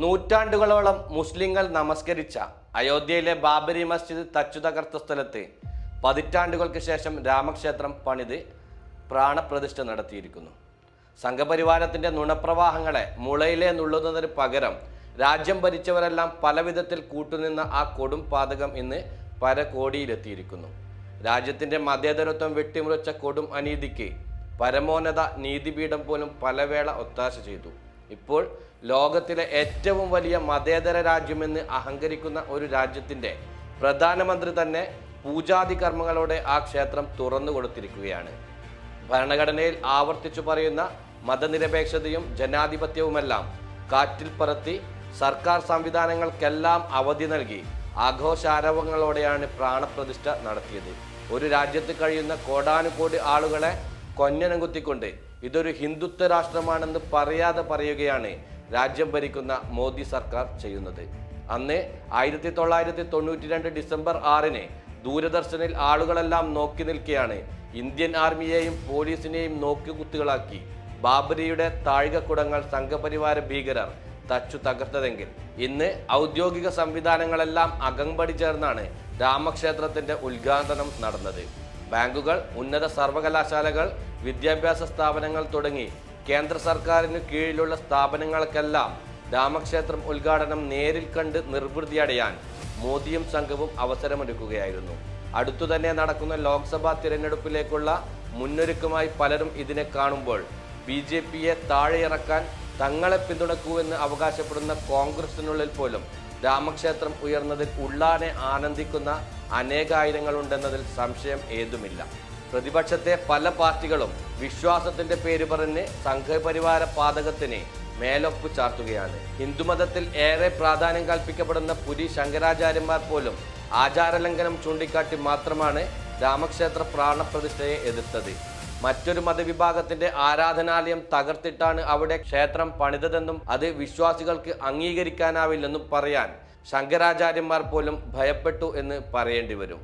നൂറ്റാണ്ടുകളോളം മുസ്ലിങ്ങൾ നമസ്കരിച്ച അയോധ്യയിലെ ബാബരി മസ്ജിദ് തച്ചു തകർത്ത സ്ഥലത്ത് പതിറ്റാണ്ടുകൾക്ക് ശേഷം രാമക്ഷേത്രം പണിത് പ്രാണപ്രതിഷ്ഠ നടത്തിയിരിക്കുന്നു. സംഘപരിവാരത്തിന്റെ നുണപ്രവാഹങ്ങളെ മുളയിലെ നുള്ളുന്നതിന് പകരം രാജ്യം ഭരിച്ചവരെല്ലാം പലവിധത്തിൽ കൂട്ടുനിന്ന ആ കൊടും പാതകം ഇന്ന് പരകോടിയിലെത്തിയിരിക്കുന്നു. രാജ്യത്തിന്റെ മതേതരത്വം വെട്ടിമുറിച്ച കൊടും അനീതിക്ക് പരമോന്നത നീതിപീഠം പോലും പലവേള ഒത്താശ ചെയ്തു. ഇപ്പോൾ ലോകത്തിലെ ഏറ്റവും വലിയ മതേതര രാജ്യമെന്ന് അഹങ്കരിക്കുന്ന ഒരു രാജ്യത്തിന്റെ പ്രധാനമന്ത്രി തന്നെ പൂജാതി കർമ്മങ്ങളോടെ ആ ക്ഷേത്രം തുറന്നു കൊടുത്തിരിക്കുകയാണ്. ഭരണഘടനയിൽ ആവർത്തിച്ചു പറയുന്ന മതനിരപേക്ഷതയും ജനാധിപത്യവുമെല്ലാം കാറ്റിൽ പറത്തി സർക്കാർ സംവിധാനങ്ങൾക്കെല്ലാം അവധി നൽകി ആഘോഷാരവങ്ങളോടെയാണ് പ്രാണപ്രതിഷ്ഠ നടത്തിയത്. ഒരു രാജ്യത്ത് കഴിയുന്ന കോടാനുകോടി ആളുകളെ കൊഞ്ഞനം കുത്തിക്കൊണ്ട് ഇതൊരു ഹിന്ദുത്വ രാഷ്ട്രമാണെന്ന് പറയാതെ പറയുകയാണ് രാജ്യം ഭരിക്കുന്ന മോദി സർക്കാർ ചെയ്യുന്നത്. അന്ന് ആയിരത്തി തൊള്ളായിരത്തി തൊണ്ണൂറ്റി രണ്ട് ഡിസംബർ ആറിന് ദൂരദർശനിൽ ആളുകളെല്ലാം നോക്കി നിൽക്കുകയാണ് ഇന്ത്യൻ ആർമിയെയും പോലീസിനെയും നോക്കുകുത്തുകളാക്കി ബാബരിയുടെ താഴികക്കുടങ്ങൾ സംഘപരിവാര ഭീകരർ തച്ചു തകർത്തതെങ്കിൽ. ഇന്ന് ഔദ്യോഗിക സംവിധാനങ്ങളെല്ലാം അകമ്പടി ചേർന്നാണ് രാമക്ഷേത്രത്തിന്റെ ഉദ്ഘാടനം നടന്നത്. ബാങ്കുകൾ ഉന്നത സർവകലാശാലകൾ വിദ്യാഭ്യാസ സ്ഥാപനങ്ങൾ തുടങ്ങി കേന്ദ്ര സർക്കാരിന് കീഴിലുള്ള സ്ഥാപനങ്ങൾക്കെല്ലാം രാമക്ഷേത്രം ഉദ്ഘാടനം നേരിൽ കണ്ട് നിർവൃതി അടയാൻ മോദിയും സംഘവും അവസരമൊരുക്കുകയായിരുന്നു. അടുത്തു തന്നെ നടക്കുന്ന ലോക്സഭാ തിരഞ്ഞെടുപ്പിലേക്കുള്ള മുന്നൊരുക്കമായി പലരും ഇതിനെ കാണുമ്പോൾ ബി ജെ പിയെ താഴെയിറക്കാൻ തങ്ങളെ പിന്തുണക്കൂവെന്ന് അവകാശപ്പെടുന്ന കോൺഗ്രസിനുള്ളിൽ പോലും രാമക്ഷേത്രം ഉയർന്നതിൽ ഉള്ളാനെ ആനന്ദിക്കുന്ന അനേകായിരങ്ങളുണ്ടെന്നതിൽ സംശയം ഏതുമില്ല. പ്രതിപക്ഷത്തെ പല പാർട്ടികളും വിശ്വാസത്തിന്റെ പേര് പറഞ്ഞ് സംഘപരിവാര പാതകത്തിന് മേലൊപ്പ് ചാർത്തുകയാണ്. ഹിന്ദുമതത്തിൽ ഏറെ പ്രാധാന്യം കൽപ്പിക്കപ്പെടുന്ന പുരി ശങ്കരാചാര്യന്മാർ പോലും ആചാരലംഘനം ചൂണ്ടിക്കാട്ടി മാത്രമാണ് രാമക്ഷേത്ര പ്രാണപ്രതിഷ്ഠയെ എതിർത്തത്. മറ്റൊരു മതവിഭാഗത്തിന്റെ ആരാധനാലയം തകർത്തിട്ടാണ് അവിടെ ക്ഷേത്രം പണിതതെന്നും അത് വിശ്വാസികൾക്ക് അംഗീകരിക്കാനാവില്ലെന്നും പറയാൻ ശങ്കരാചാര്യന്മാർ പോലും ഭയപ്പെട്ടു എന്ന് പറയേണ്ടി വരും.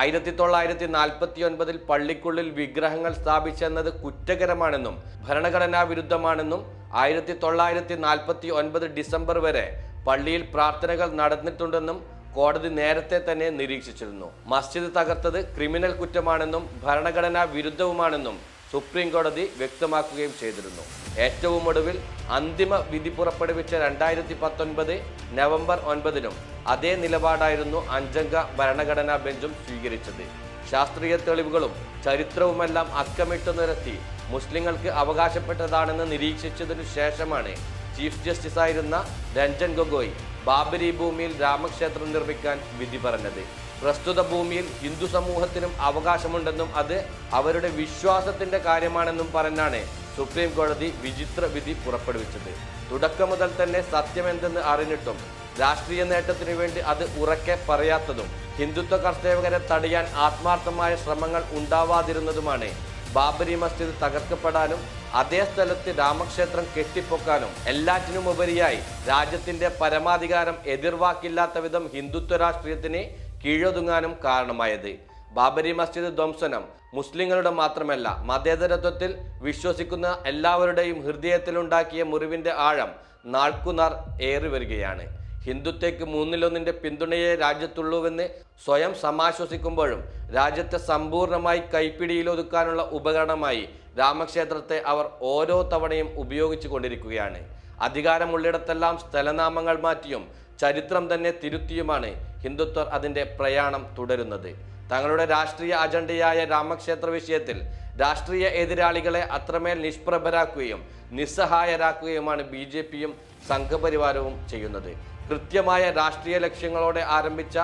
ആയിരത്തി തൊള്ളായിരത്തി നാൽപ്പത്തി ഒൻപതിൽ പള്ളിക്കുള്ളിൽ വിഗ്രഹങ്ങൾ സ്ഥാപിച്ചെന്നത് കുറ്റകരമാണെന്നും ഭരണഘടനാ വിരുദ്ധമാണെന്നും ആയിരത്തി തൊള്ളായിരത്തി നാൽപ്പത്തി ഒൻപത് ഡിസംബർ വരെ പള്ളിയിൽ പ്രാർത്ഥനകൾ നടന്നിട്ടുണ്ടെന്നും കോടതി നേരത്തെ തന്നെ നിരീക്ഷിച്ചിരുന്നു. മസ്ജിദ് തകർത്തത് ക്രിമിനൽ കുറ്റമാണെന്നും ഭരണഘടനാ വിരുദ്ധവുമാണെന്നും സുപ്രീം കോടതി വ്യക്തമാക്കുകയും ചെയ്തിരുന്നു. ഏറ്റവും ഒടുവിൽ അന്തിമ വിധി പുറപ്പെടുവിച്ച രണ്ടായിരത്തി പത്തൊൻപത് നവംബർ ഒൻപതിനും അതേ നിലപാടായിരുന്നു അഞ്ചംഗ ഭരണഘടനാ ബെഞ്ചും സ്വീകരിച്ചത്. ശാസ്ത്രീയ തെളിവുകളും ചരിത്രവുമെല്ലാം അക്കമിട്ടു നിരത്തി മുസ്ലിങ്ങൾക്ക് അവകാശപ്പെട്ടതാണെന്ന് നിരീക്ഷിച്ചതിനു ശേഷമാണ് ചീഫ് ജസ്റ്റിസായിരുന്ന രഞ്ജൻ ഗൊഗോയ് ബാബരി ഭൂമിയിൽ രാമക്ഷേത്രം നിർമ്മിക്കാൻ വിധി പറഞ്ഞത്. പ്രസ്തുത ഭൂമിയിൽ ഹിന്ദു സമൂഹത്തിനും അവകാശമുണ്ടെന്നും അത് അവരുടെ വിശ്വാസത്തിന്റെ കാര്യമാണെന്നും പറഞ്ഞാണ് സുപ്രീം കോടതി വിചിത്ര വിധി പുറപ്പെടുവിച്ചത്. തുടക്കം മുതൽ തന്നെ സത്യമെന്തെന്ന് അറിഞ്ഞിട്ടും രാഷ്ട്രീയ നേട്ടത്തിനു വേണ്ടി അത് ഉറക്കെ പറയാത്തതും ഹിന്ദുത്വ കർഷകരെ തടയാൻ ആത്മാർത്ഥമായ ശ്രമങ്ങൾ ഉണ്ടാവാതിരുന്നതുമാണ് ബാബരി മസ്ജിദ് തകർക്കപ്പെടാനും അതേ സ്ഥലത്ത് രാമക്ഷേത്രം കെട്ടിപ്പൊക്കാനും എല്ലാറ്റിനുമുപരിയായി രാജ്യത്തിന്റെ പരമാധികാരം എതിർവാക്കില്ലാത്ത വിധം ഹിന്ദുത്വ രാഷ്ട്രീയത്തിന് കീഴൊതുങ്ങാനും കാരണമായത്. ബാബരി മസ്ജിദ് ധ്വംസനം മുസ്ലിങ്ങളുടെ മാത്രമല്ല മതേതരത്വത്തിൽ വിശ്വസിക്കുന്ന എല്ലാവരുടെയും ഹൃദയത്തിലുണ്ടാക്കിയ മുറിവിന്റെ ആഴം നാൾക്കുനാർ ഏറി വരികയാണ് ഹിന്ദുത്വയ്ക്ക് മൂന്നിലൊന്നിന്റെ പിന്തുണയെ രാജ്യത്തുള്ളൂവെന്ന് സ്വയം സമാശ്വസിക്കുമ്പോഴും രാജ്യത്തെ സമ്പൂർണമായി കൈപ്പിടിയിലൊതുക്കാനുള്ള ഉപകരണമായി രാമക്ഷേത്രത്തെ അവർ ഓരോ തവണയും ഉപയോഗിച്ചു കൊണ്ടിരിക്കുകയാണ് അധികാരമുള്ളിടത്തെല്ലാം സ്ഥലനാമങ്ങൾ മാറ്റിയും ചരിത്രം തന്നെ തിരുത്തിയുമാണ് ഹിന്ദുത്വർ അതിന്റെ പ്രയാണം തുടരുന്നത്. തങ്ങളുടെ രാഷ്ട്രീയ അജണ്ടയായ രാമക്ഷേത്ര വിഷയത്തിൽ രാഷ്ട്രീയ എതിരാളികളെ അത്രമേൽ നിഷ്പ്രഭരാക്കുകയും നിസ്സഹായരാക്കുകയുമാണ് ബി ജെ പിയും സംഘപരിവാരവും ചെയ്യുന്നത്. കൃത്യമായ രാഷ്ട്രീയ ലക്ഷ്യങ്ങളോടെ ആരംഭിച്ച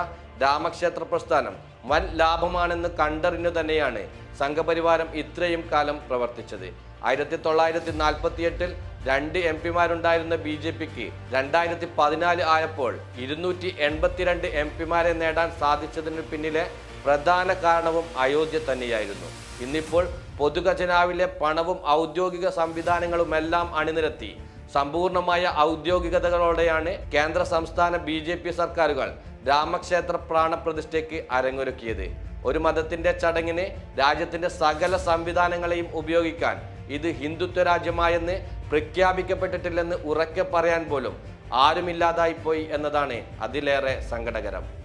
രാമക്ഷേത്ര പ്രസ്ഥാനം വൻ ലാഭമാണെന്ന് കണ്ടറിഞ്ഞു തന്നെയാണ് സംഘപരിവാരം ഇത്രയും കാലം പ്രവർത്തിച്ചത്. ആയിരത്തി തൊള്ളായിരത്തി നാൽപ്പത്തി എട്ടിൽ രണ്ട് എം പിമാരുണ്ടായിരുന്ന ബി ജെ പിക്ക് രണ്ടായിരത്തി പതിനാല് ആയപ്പോൾ ഇരുന്നൂറ്റി എൺപത്തിരണ്ട് എം പിമാരെ നേടാൻ സാധിച്ചതിന് പിന്നിലെ പ്രധാന കാരണവും അയോധ്യ തന്നെയായിരുന്നു. ഇന്നിപ്പോൾ പൊതുഖജനാവിലെ പണവും ഔദ്യോഗിക സംവിധാനങ്ങളുമെല്ലാം അണിനിരത്തി. സമ്പൂർണമായ ഔദ്യോഗികതകളോടെയാണ് കേന്ദ്ര സംസ്ഥാന ബി ജെ പി സർക്കാരുകൾ രാമക്ഷേത്ര പ്രാണപ്രതിഷ്ഠയ്ക്ക് അരങ്ങൊരുക്കിയത്. ഒരു മതത്തിന്റെ ചടങ്ങിന് രാജ്യത്തിന്റെ സകല സംവിധാനങ്ങളെയും ഉപയോഗിക്കാൻ ഇത് ഹിന്ദുത്വ രാജ്യമായെന്ന് പ്രഖ്യാപിക്കപ്പെട്ടിട്ടില്ലെന്ന് ഉറക്കെ പറയാൻ പോലും ആരുമില്ലാതായിപ്പോയി എന്നതാണ് അതിലേറെ സങ്കടകരം.